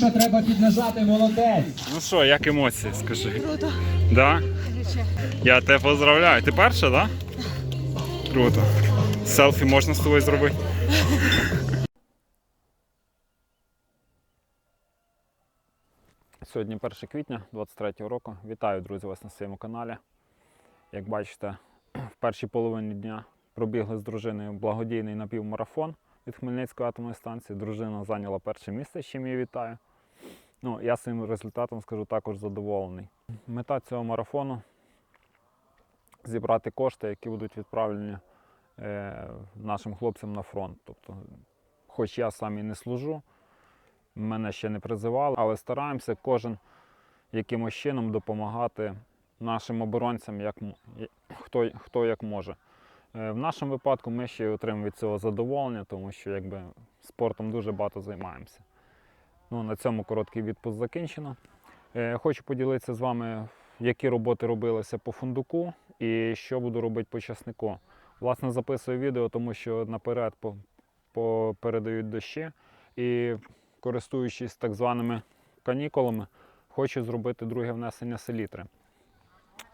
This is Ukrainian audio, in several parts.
Що треба піднажати, молодець. Ну що, як емоції, скажи? Круто. Да? Я тебе поздравляю. Ти перша, так? Да? Круто. Селфі можна з тобою зробити? Сьогодні 1 квітня 23 року. Вітаю, друзі, вас на своєму каналі. Як бачите, в першій половині дня пробігли з дружиною благодійний напівмарафон від Хмельницької атомної станції. Дружина зайняла перше місце, з чим її вітаю. Ну, я своїм результатом скажу також задоволений. Мета цього марафону зібрати кошти, які будуть відправлені е, нашим хлопцям на фронт. Тобто, хоч я сам і не служу, мене ще не призивали, але стараємося кожен якимось чином допомагати нашим оборонцям, як, хто, хто як може. Е, В нашому випадку ми ще й отримуємо від цього задоволення, тому що якби, спортом дуже багато займаємося. Ну, на цьому короткий відпуск закінчено. Е, Хочу поділитися з вами, які роботи робилися по фундуку і що буду робити по часнику. Власне, записую відео, тому що наперед по, передають дощі і користуючись так званими канікулами, хочу зробити друге внесення селітри.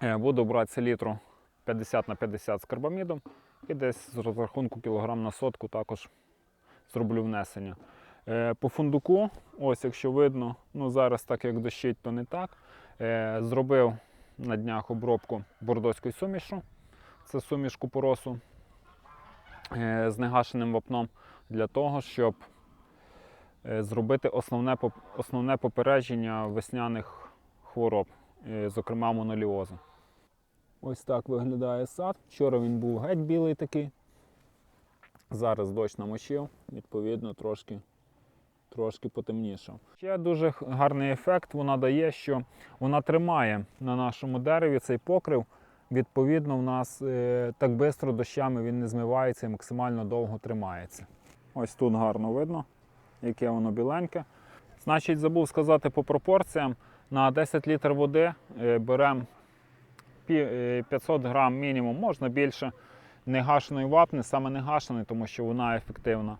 Е, Буду брати селітру 50 на 50 з карбамідом і десь з розрахунку кілограм на сотку також зроблю внесення. Е, По фундуку, ось якщо видно, ну зараз так як дощить, то не так. Е, Зробив на днях обробку бордоською сумішу. Це суміш купоросу е, з негашеним вапном для того, щоб зробити основне, основне попередження весняних хвороб, зокрема моноліозу. Ось так виглядає сад. Вчора він був геть білий такий. Зараз дощ намочив, відповідно, трошки трошки потемнішав. Ще дуже гарний ефект вона дає, що вона тримає на нашому дереві цей покрив. Відповідно, в нас е, так швидко дощами він не змивається і максимально довго тримається. Ось тут гарно видно, яке воно біленьке. Значить, забув сказати по пропорціям. На 10 літр води е, беремо е, 500 грам мінімум, можна більше негашеної вапни, саме негашеної, тому що вона ефективна.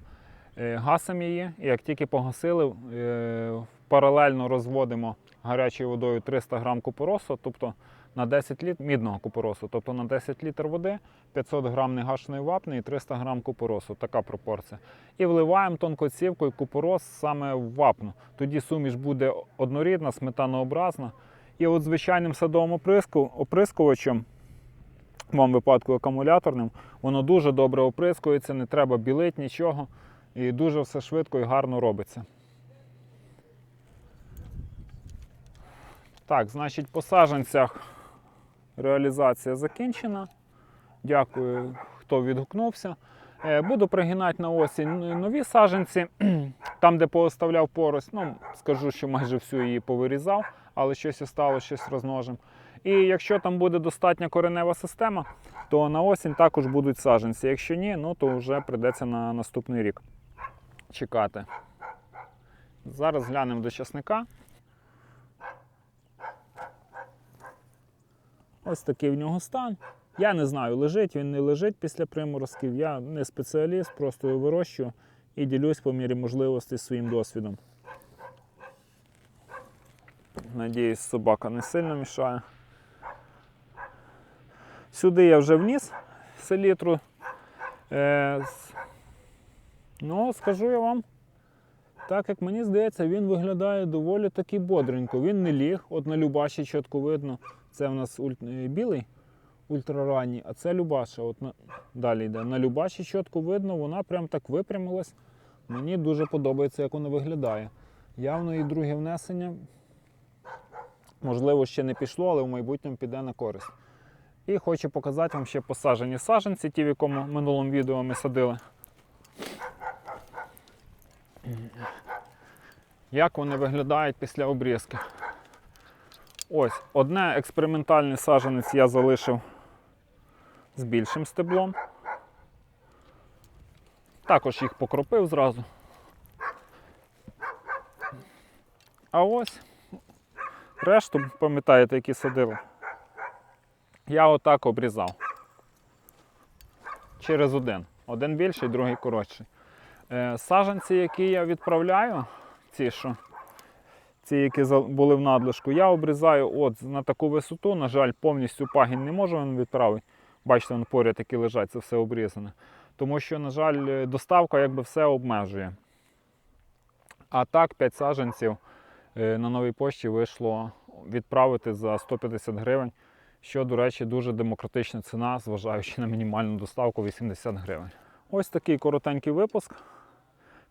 Е, Гасимо її, як тільки погасили, е, паралельно розводимо гарячою водою 300 грам купоросу, тобто на 10 літ мідного купоросу, тобто на 10 літр води 500 грам негашеної вапни і 300 грам купоросу, така пропорція. І вливаємо тонкоцівкою купорос саме в вапну. Тоді суміш буде однорідна, сметанообразна. І от звичайним садовим оприску- оприскувачем, в моєму випадку акумуляторним, воно дуже добре оприскується, не треба білити нічого. І дуже все швидко і гарно робиться. Так, значить, по саджанцях реалізація закінчена. Дякую, хто відгукнувся. Е, Буду пригинати на осінь нові саджанці. Там, де пооставляв порость, ну, скажу, що майже всю її повирізав, але щось осталось, щось розмножим. І якщо там буде достатня коренева система, то на осінь також будуть саджанці. Якщо ні, ну то вже прийдеться на наступний рік чекати. Зараз глянемо до часника. Ось такий в нього стан. Я не знаю, лежить він не лежить після приморозків. Я не спеціаліст, просто його вирощую і ділюсь по мірі можливості своїм досвідом. Надіюсь, собака не сильно мішає. Сюди я вже вніс селітру. Ну, скажу я вам, так як мені здається, він виглядає доволі таки бодренько. Він не ліг, от на Любаші чітко видно. Це в нас уль... е, білий ультраранній, а це Любаша. От на... Далі йде. На Любаші чітко видно, вона прям так випрямилась. Мені дуже подобається, як вона виглядає. Явно і друге внесення, можливо, ще не пішло, але в майбутньому піде на користь. І хочу показати вам ще посаджені саджанці, ті, в якому минулому відео ми садили. Як вони виглядають після обрізки. Ось, одне експериментальний саджанець я залишив з більшим стеблом. Також їх покропив зразу. А ось решту, пам'ятаєте, які садили, я отак обрізав. Через один. Один більший, другий коротший. Е, Саджанці, які я відправляю, ці що ці, які були в надлишку, я обрізаю от на таку висоту. На жаль, повністю пагін не можу відправити. Бачите, вон поряд які лежать, це все обрізане. Тому що, на жаль, е, доставка якби все обмежує. А так, 5 саджанців е, на новій пошті вийшло відправити за 150 гривень, що, до речі, дуже демократична ціна, зважаючи на мінімальну доставку 80 гривень. Ось такий коротенький випуск.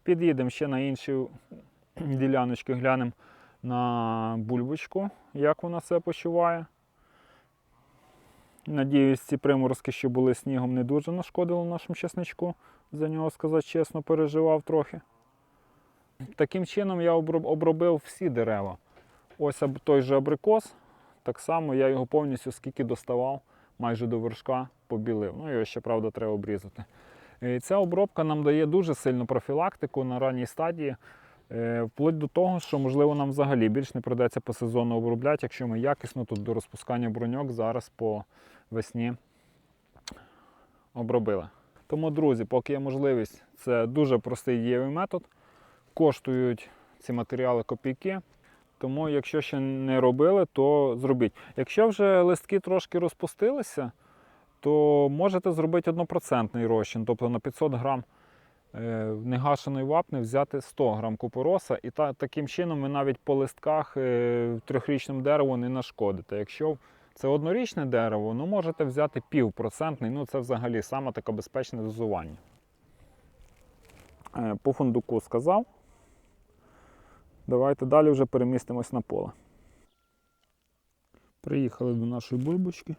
Під'їдемо ще на інші діляночки, глянемо на бульбочку, як вона себе почуває. Надіюсь, ці приморозки, що були снігом, не дуже нашкодили нашому чесничку. За нього, сказати чесно, переживав трохи. Таким чином я обробив всі дерева. Ось той же абрикос. Так само я його повністю скільки доставав, майже до вершка побілив. Ну, його ще, правда, треба обрізати. І ця обробка нам дає дуже сильну профілактику на ранній стадії, е, вплоть до того, що, можливо, нам взагалі більш не придеться по сезону обробляти, якщо ми якісно тут до розпускання броньок зараз по весні обробили. Тому, друзі, поки є можливість, це дуже простий дієвий метод. Коштують ці матеріали копійки. Тому, якщо ще не робили, то зробіть. Якщо вже листки трошки розпустилися, то можете зробити однопроцентний розчин, тобто на 500 грам е, негашеної вапни взяти 100 грам купороса, і та, таким чином ви навіть по листках е, трьохрічному дереву не нашкодите. Якщо це однорічне дерево, ну можете взяти півпроцентний, ну це взагалі саме таке безпечне дозування. Е, По фундуку сказав. Давайте далі вже перемістимось на поле. Приїхали до нашої бульбочки.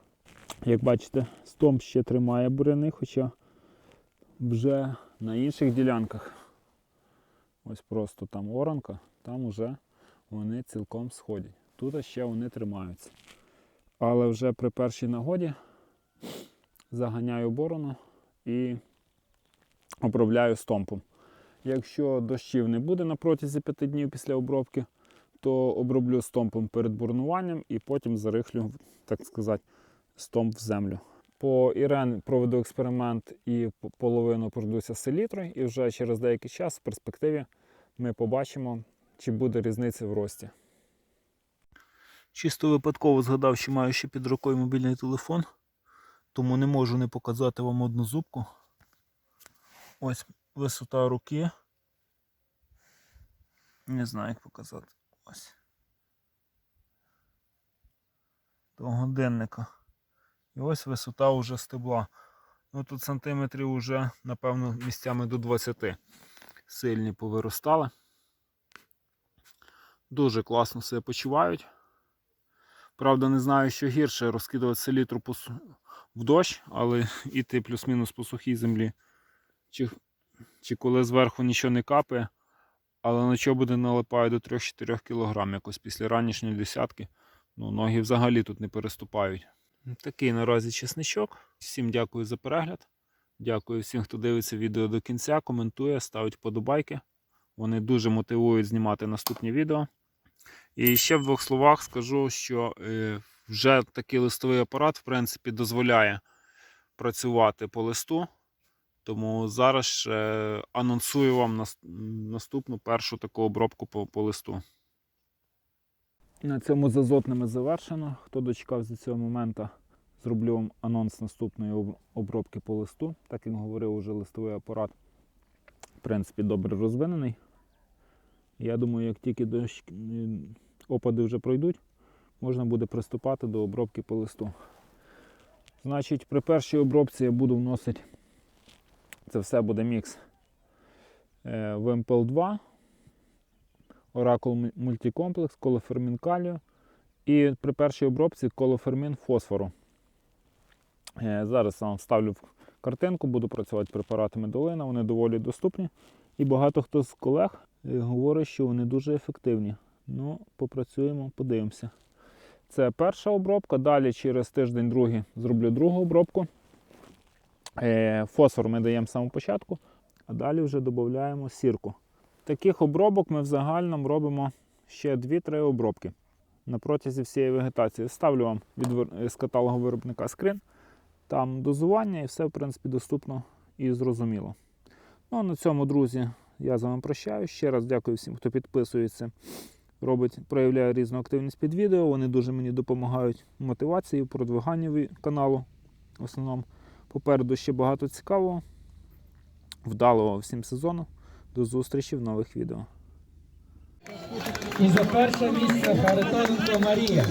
Як бачите, стомп ще тримає буряни, хоча вже на інших ділянках, ось просто там оранка, там вже вони цілком сходять. Тут ще вони тримаються. Але вже при першій нагоді заганяю борону і обробляю стомпом. Якщо дощів не буде на протязі 5 днів після обробки, то оброблю стомпом перед бурнуванням і потім зарихлю, так сказати, стомп в землю. По Ірен проведу експеримент і половину пройдуся селітрою, і вже через деякий час в перспективі ми побачимо, чи буде різниця в рості. Чисто випадково згадав, що маю ще під рукою мобільний телефон, тому не можу не показати вам одну зубку. Ось висота руки. Не знаю, як показати. Ось. До годинника. І ось висота уже стебла. Ну тут сантиметрів уже, напевно, місцями до 20 сильні повиростали. Дуже класно себе почувають. Правда, не знаю, що гірше розкидувати селітру в дощ, але іти плюс-мінус по сухій землі. Чи, чи коли зверху нічого не капає, але на чого буде налипає до 3-4 кг якось після ранішньої десятки. Ну, ноги взагалі тут не переступають. Такий наразі чесничок. Всім дякую за перегляд. Дякую всім, хто дивиться відео до кінця, коментує, ставить вподобайки. Вони дуже мотивують знімати наступні відео. І ще в двох словах скажу, що е, вже такий листовий апарат, в принципі, дозволяє працювати по листу. Тому зараз ще анонсую вам наступну першу таку обробку по, по листу. На цьому з азотними завершено. Хто дочекався до цього моменту, зроблю вам анонс наступної обробки по листу. Так як говорив, уже листовий апарат, в принципі, добре розвинений. Я думаю, як тільки дощ, опади вже пройдуть, можна буде приступати до обробки по листу. Значить, при першій обробці я буду вносити, це все буде мікс е, ВМПЛ 2 Оракул мультикомплекс, колофермін калію і при першій обробці колофермін фосфору. Е, Зараз вам вставлю в картинку, буду працювати препаратами долина, вони доволі доступні. І багато хто з колег е, говорить, що вони дуже ефективні. Ну, попрацюємо, подивимося. Це перша обробка. Далі через тиждень другий зроблю другу обробку. Е, Фосфор ми даємо з самого початку, а далі вже додаємо сірку. Таких обробок ми в загальному робимо ще 2-3 обробки на протязі всієї вегетації. Ставлю вам від, з каталогу виробника скрин. Там дозування і все, в принципі, доступно і зрозуміло. Ну, а на цьому, друзі, я з вами прощаюсь. Ще раз дякую всім, хто підписується робить, проявляє різну активність під відео. Вони дуже мені допомагають мотивації, ві- каналу. В основному попереду ще багато цікавого. Вдалого всім сезону. До зустрічі в нових відео. І за перше місце Харитоненко Марія.